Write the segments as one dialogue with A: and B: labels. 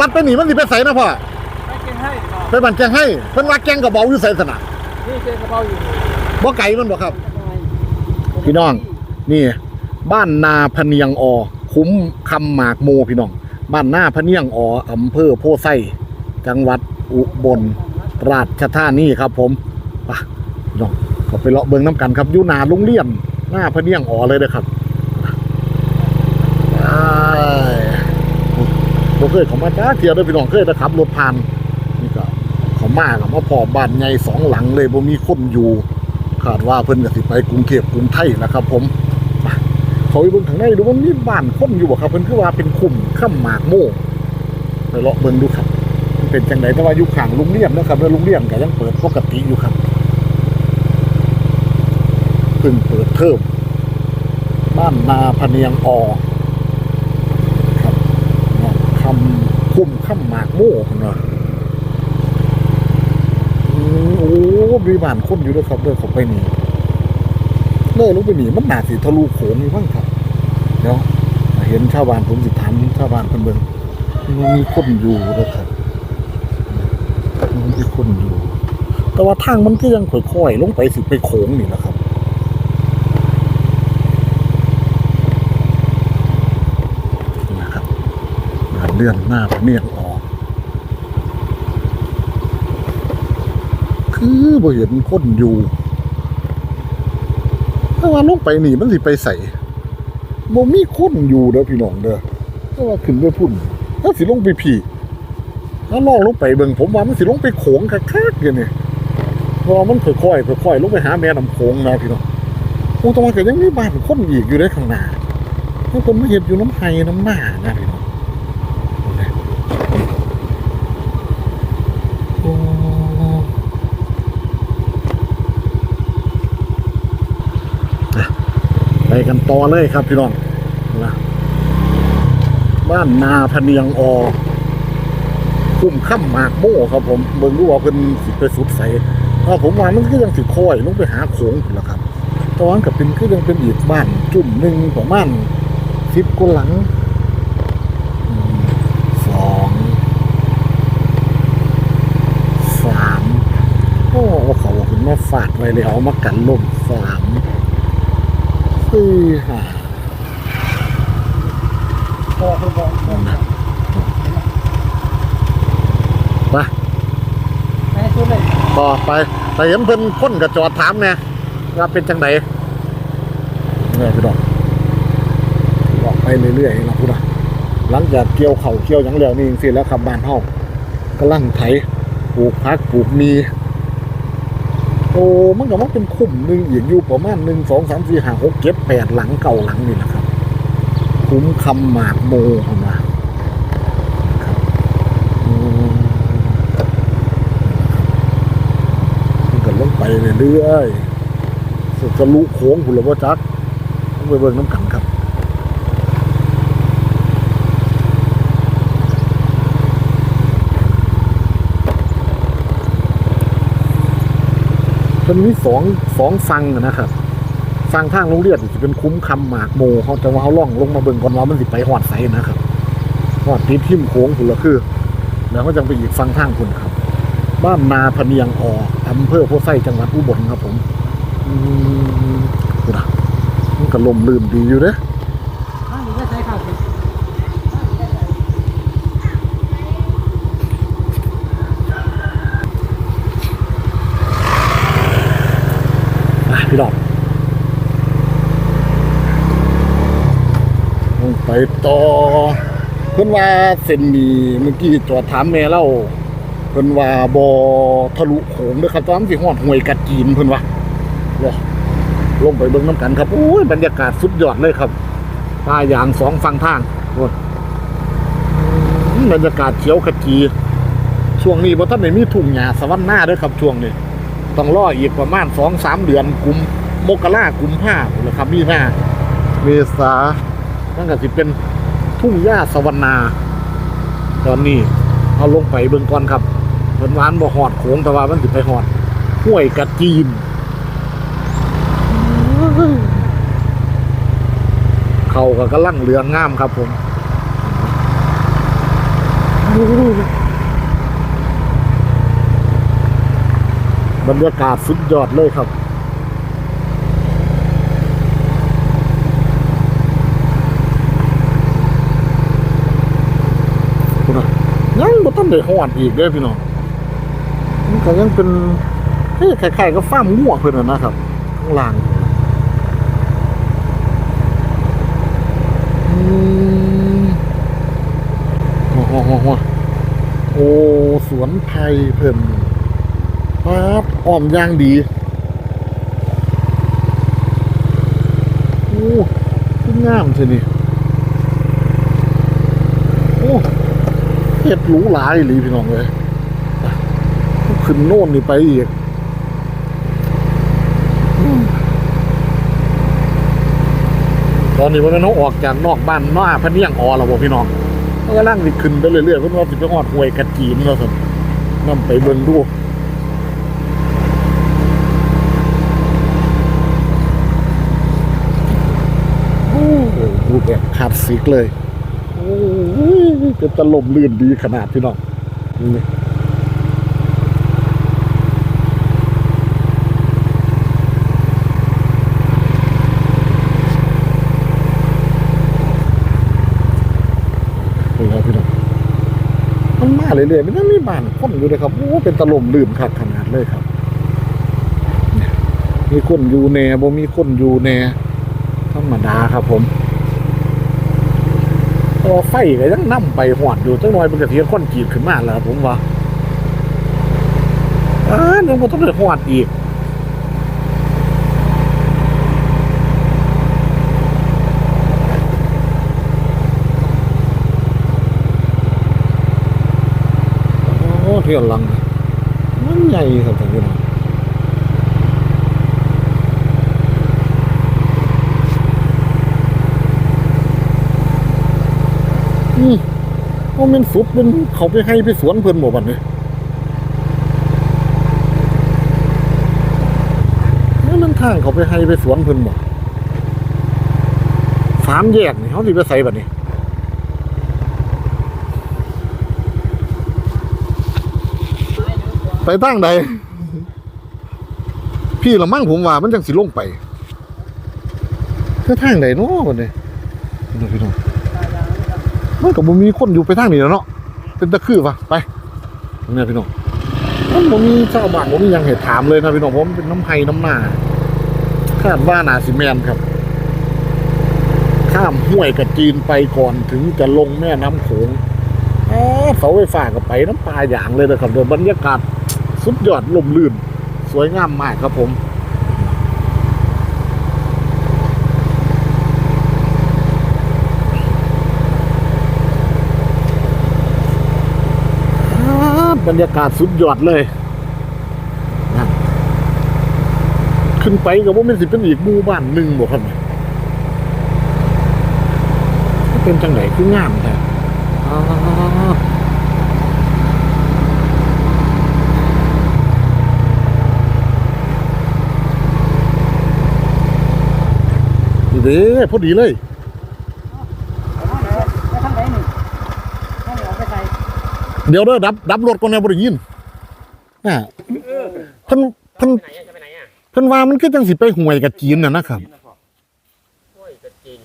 A: ลัดไปหนีมันสิไปใส่นะพ่อ
B: ไม่เก่งให้ครับ
A: ไปบันแจงให้เพิ่นว่าแกงกระเบาอยู่ใส่สนะ
B: นี่เก่งกระเป๋าอยู่
A: บ่ไก่มันบ่ครับ พี่น้อง นี่ บ้านนาพะเนียงออ คุ้มคำหมากโมพี่น้อง บ้านนาพะเนียงอออำเภอโพไซจังหวัดอุบลราชธานีครับ ผมไปพี่น้องเขาไปเลาะเบิ่งน้ำกันครับอยู่หนาโรงเรียนหน้าพะเนียงออเลยนะครับไป บ่เคยเขามาจ้าเทียวเด้พี่น้องเคยแต่ขับรถผ่านนี่ก็เขามากับมาพอบ้านใหญ่สองหลังเลยบ่มีคนอยู่คาดว่าเพิ่นก็สิไปกรุงเทพกรุงไทยนะครับ ผมเขาไปเบิ่งข้างในดูมันมีบ้านคนอยู่บ่ครับเพิ่นคือว่าเป็นคุมข้ามหมากโม่ไปเลาะเบิ่งดูครับมันเป็นจังไดแต่ว่าอยู่ข้างโรงเรียนนะครับแล้วโรงเรียนก็ยังเปิดปกติอยู่ครับเพิ่งเปิดเทอมบ้านนาพเนียงอครับคำ คุมข้ามหมากโม่พุ่นาอืมโอ้มีบ้านคนอยู่ด้วยครับเดินเข้าไปนี่เลยลงไปหนีมันหนาสิทะลุโขงนี่บ้างครับเดี๋ยวเห็นชาวบ้านผมสิถามชาวบ้านเพิ่นเบิ่งมันมีคนอยู่ด้วยครับมันมีคนอยู่ แต่ว่าทางมันก็ยังค่อยๆลงไปสิไปโขงนี่นะครับงาน เลื่อนหน้าพระเนียงออก คือบ่เห็นคนอยู่ ถ้าว่าลงไปนี่มันสิไปใส่บ่มีคนอยู่เด้อพี่น้องเด้อถ้าว่าขึ้นไปพุ่นถ้าสิลงไปผีถ้าลองลงไปเบิ่งผมว่ามันสิลงไปโขงคักๆอย่างนี้เพราะมันค่อยๆค่อยๆลงไปหาแม่น้ำโขงนะพี่น้องโอ้แตะวันก็ยังมีบ้านคนอีกอยู่ในข้างหน้าถ้าคนมาเห็นอยู่น้ำไห้น้ำหน้านะพี่น้องโอ้ ไป กันต่อเลยครับพี่น้องนะบ้านนาพเนียงอคุ้มค่ำหมากโม่ครับผมเบิ่งดูว่าเพิ่นสิไปสุดใสถ้าผมว่ามันก็ยังสิคอยลงไปหาโขงพุ่นละครับตอนกับเป็นก็ยังเป็นอีกบ้านจุ่มหนึ่งประมาณสิบกว่าหลังสองสามโอ้เอาเขาขึ้นมาฝาดไว้เลยเอามากันลมสาม สี่ห้า
B: พอคุณบอก
A: ไป
B: ให้ชุดเลย
A: ต่อไป แต่เห็นเพิ่นคนกับจอดถามเนี่ยว่าเป็นจังไดเนี่ยพี่ดอกบอกไปเรื่อยๆนะพี่ดอกหลังจากเกี่ยวเข่าวเกี่ยวหยังแล้วนี่จริงๆแล้วครับบ้านเฮากำลังไถปลูกพักปลูกมี โอ้มันก็มันเป็นคุ้มหนึ่งอีกอยู่ประมาณหนึ่งสองสามสี่ห้าหกเจ็ดแปดหลังเก่าหลังนี่แหละครับ คุ้มคำหมากโมขมาครับมันก็ลงไปเรื่อยๆสุดจะลุโค้งผุนละว่าจักต้องไปเบิ่งน้ำกันครับ มันมีสองสองฟังนะครับฟังทางลงเรียดจะเป็นคุ้มคำหมากโมเขาจะว่าเขาล่องลงมาเบิ่งก่อนว่ามันสิไปหอดไสนะครับหอดทิศทิมโค้งผุนละคือ แล้วก็จังไปอีกฟังทางคุณครับ บ้านนาพเนียงออำเภอโพไซจังหวัดอุบลครับผมอืมนะมันก็ลมลื่นดีอยู่เด้
B: ถ้าหนูไม่ใช้ข่าวสิ
A: อะพี่ดอกลง ไปต่อเพิ่นว่าเส้นนี้เมื่อกี้จอดถามแม่เล่าเพิ่นว่าบ่ทะลุโขงเด้อครับตอนนั้นสิฮอดห้วยกัดจีนเพิ่นว่าเดี๋ยวลงไปเบิ่งน้ำกันครับโอ้ยบรรยากาศสุดยอดเลยครับป่ายางสองฝั่งทางโอ้บรรยากาศเขียวขจีช่วงนี้บ่ทันได้มีทุ่งหญ้าสวรรค์หน้าเด้อครับช่วงนี้ต้องรออีกประมาณสองสามเดือนกุมมกรากุมภาพันธ์นะครับมีหน้าเมษา นั่นก็สิเป็นทุ่งหญ้าสวรรณาตอนนี้เอาลงไปเบิ่งก่อนครับเพิ่นวานบ่หอดโขงแต่ว่ามันสิไปหอดห้วยกระจีนเขาก็กำลังเหลืองงามครับผมบรรยากาศสุดยอดเลยครับ คุณน่ะยังบ่ต้อง ได้ฮอดอีกเด้พี่น้องมันก็ยังเป็นเฮ้ยคล้ายๆกับฟาร์มงัวเพิ่นน่ะนะครับข้างล่างอืมโอ้โหโอ้โหโอ้สวนไผ่เพิ่นป๊าบอ้อมย่างดีโอ้ขึ้นงามเท่นี่โอ้ เฮ็ดหรูหราอีหลีพี่น้องเลยขึ้นโน่นนี่ไปอีกตอนนี้มันต้องออกจากนอกบ้านนอกพะเนียงออแล้วบ่พี่น้องมันก็ล่างสิขึ้นไปเรื่อยๆเพิ่นว่าสิไปฮอดห้วยกระจีนแล้วซั่นนำไปเบิ่งดูโอ้โหดูแบบคลาสสิกเลย โอ้ย เป็นตลมลื่นดีขนาดพี่น้องนี่มันมาเรื่อยๆมันยังมีบ้านคนอยู่เลยครับโอ้เป็นตลมลื่นคักขนาดเลยครับมีคนอยู่แน่บ่มีคนอยู่แน่ธรรมดาครับผม พอไฟก็ยังนำไปหอดอยู่จังหน่อยเป็นกระเทียมข้นกีดขึ้นมาแล้วผมว่าอ่ายังบ่ต้องไปหอดอีกโอ้เที่ยวลังมันใหญ่ครับท่านผู้ชม อืมโอ้แมันสุดมันเขาไปให้ไปสวนเพิ่นบ่บัดนี้นั่มันทางเขาไปให้ไปสวนเพิ่นบ่สามแยกนี่เขาสิไปใส่บัดนี้ไปตั้งใดพี่ละมั่งผมว่ามันจังสิลงไปคือทางใดเนาะบัดนี้พี่น้องพี่น้อง มันก็บ่มีคนอยู่ไปทางนี้แล้วเนาะเป็นตะคือปะไปเนี่ยพี่น้องมันมีชาวบ้านบ่มียังให้ถามเลยนะพี่น้องผมเป็นน้ำไห้น้ำหน้าคาดว่านาสิแมนครับ ข้ามห้วยกระจีนไปก่อนถึงจะลงแม่น้ำโขงอ๋อเสาไฟฟ้าก็ไปน้ำปลาอย่างเลยนะครับเดี๋ยวบรรยากาศสุดยอดลมลื่น สวยงามมากครับผม ครั บรรยากาศสุดยอดเลยขึ้นไปกับว่าเป็นสิเป็นอีกหมู่บ้านหนึ่งบอกครับเนี่ยเป็นจังไหนคืองามแต่อ่านี่เด้พอดีเลย
B: ไปทางไหนนี่ทางไหนไปใส่
A: เดี๋ยวเด้อดับดับรถก่อนนะบ่ได้ยินน่ะเพิ่นเพิ่น
C: ไหนอะจะไปไหนอะ
A: เพิ่นว่ามันคือจังสิไปห่วยกับจีนน่ะนะครับ
C: ห้วยกระจิน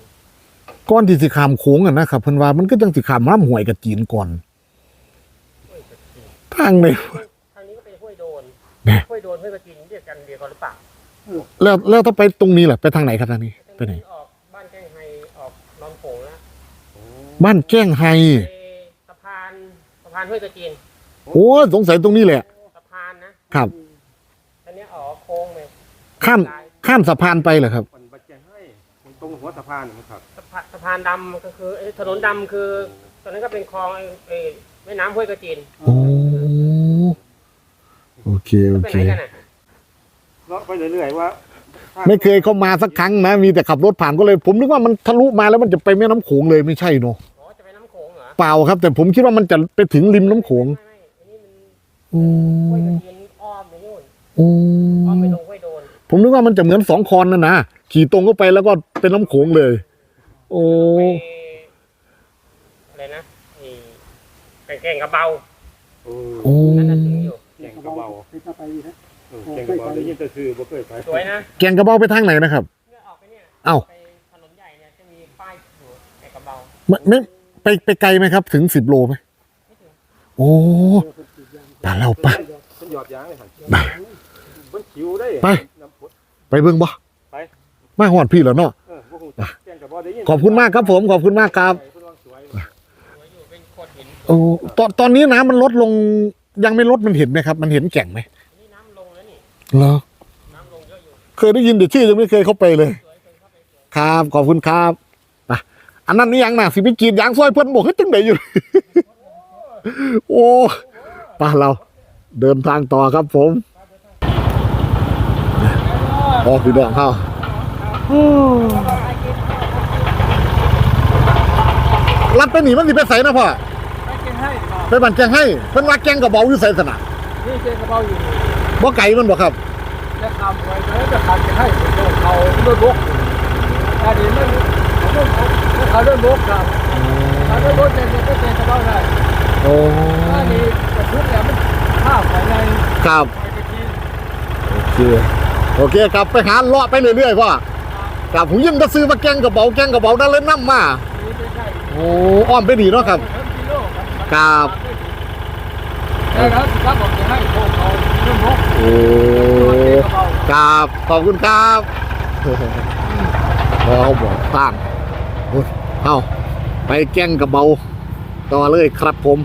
A: ก่อนที่สิข้ามโค้งอะนะครับเพิ่นว่ามันก็จังสิข้ามน้ำห่วยกับจีนก่อน
C: ห้วยกระจิน
A: ทางใน
C: ทางนี้ก็เป็นห้วยโดน
A: แหม่
C: ห้วยโดนห้วยกระจินเรียกกันเดียวกันหรือเปล่า
A: แล้วแล้วถ้าไปตรงนี้ล่ะไปทางไหนครับทางนี้ ไปไหน
C: ออกบ้านแก้งไฮออกนอนโขงแล้ว
A: บ้านแก้งไฮ
C: ไปสะพานสะพานห้วยกระจิน
A: โอ้สงสัยตรงนี้แหละ
C: สะพานนะครับ อันเนี้ยออกโค้งเลย
A: ข้ามข้ามสะพานไปเหรอครับ
D: มันบัดจะให้ตรงหัวสะพานนะครับ
C: สะพานสะพานดำก็คือไอ้ถนนดำคือ ตอนนั้นก็เป็นคลองไอ้ไอ้แม่น้ำห้วยกระจิน
A: โอ้โอเคโอ
C: ไป
A: เค
C: ไหนกันอะ
D: เลาะไปเรื่อยๆว่า
A: ไม่เคยเข้ามาสักครั้งนะ มีแต่ขับรถผ่านก็เลย ผมนึกว่ามันทะลุมาแล้วมันจะไปแม่น้ำโขงเลยไม่ใช่เนาะ
C: อ๋อจะไปน้ำโขง เหรอ
A: เปล่าครับ แต่ผมคิดว่ามันจะไปถึงริมน้ำโขง
C: ไม่ไม่อันนี้มัน
A: อื
C: ห้วยก
A: ม
C: ระจินอ้อมไปนู่น
A: อื
C: อ้อมไป
A: ม
C: ลงห้วยโดน
A: ผมนึกว่ามันจะเหมือนสองคอนนะนะขี่ตรงเข้าไปแล้วก็เป็นน้ำโขงเลย โอ้
C: ไปอะไรนะไอ้ไปแกงกระเบา
D: โอ้
A: โอ้
C: นั่นน่ะถึงอยู่
D: แกงกระเบา
B: เป็นกระไปนะ
D: เออแกงกระเบาได้ยินแต่ชื่อบ่เคยไป
C: สวยนะ
A: แกงกระเบาไปทางไหนนะครับ
C: เนี่ยออกไปเนี่ย
A: เอ้า
C: ไปถนนใหญ่เนี่ยจะมีป้ายอยู่แกงกระเบา
A: ไม่ไม่ ไปไปไกลไหมครับ ถึงสิบโลไหมโอ้ป่าเราไป
D: เป็นหยอดยางเลยครับ
A: ไป
D: มันคิวได้
A: ไป
D: น้ำพุ
A: ไปเบิ่งบ่
D: ไป
A: มาหอดพี่แล้วเนาะ
D: เออบ่ฮู้จักแกงกระเบาได้ยิน
A: ขอบคุณมากครับผม ขอบคุณมากครับ
D: เพิ่นว่าสวย
C: สวยอยู่เป็นโขดหิน
A: โอ้ตอนตอนนี้น้ำมันลดลงยังไม่ลดมันเห็นไหมครับ มันเห็นแก่งไหม
C: นี่น้ำลงแล้วนี่
A: เหรอ
C: น้ำลงเยอะอยู่
A: เคยได้ยินแต่ชื่อยังไม่เคยเข้าไปเลย ครับ ขอบคุณครับไป อันนั้นนี่ยังน่ะสิไปกรีดยางซอยเพิ่อนบอกให้จังไดอยู่ โอ้ไป้าเรา เดินทางต่อครับผมออกพี่น้องเข้ารัดไปหนีมันสิไปใส่นะพ่อ
B: ไม่กินให้ครับ
A: ไปบันแกงให้เพิ่นว่าแกงกระเบาอยู่ใส่สนะ
B: นี่เจกระเป๋าอยู่
A: บ่ไก่มันบ่ครับ
B: จะทำไว้แล้วจะทำจะให้เขาเลือนบกอันนี้มัน เขาเลื่อนบกครับเขาเลื่อนบกจะจะเจกระเป๋าได้
A: โอ้
B: อันนี้กระทุกเนี่ยมันข้าวภายใน
A: ครับโอเคโอเคครับไปหาเลาะไปเรื่อยๆพ่อครับผมยิ่งจะซื้อมาแกงกระเบาแกงกระเบานั่นเลยน้ำมาโอ้อ้อมไปดีเนาะครับครับ
B: แล้แล้วสิครับผมจะให้พวกเขาเลื่อนบก
A: โอ้
B: กระเป๋า
A: ครับขอบคุณครับเขาบอกตั้ง เอาไปแกงกระเบา ต่อเลยครับผม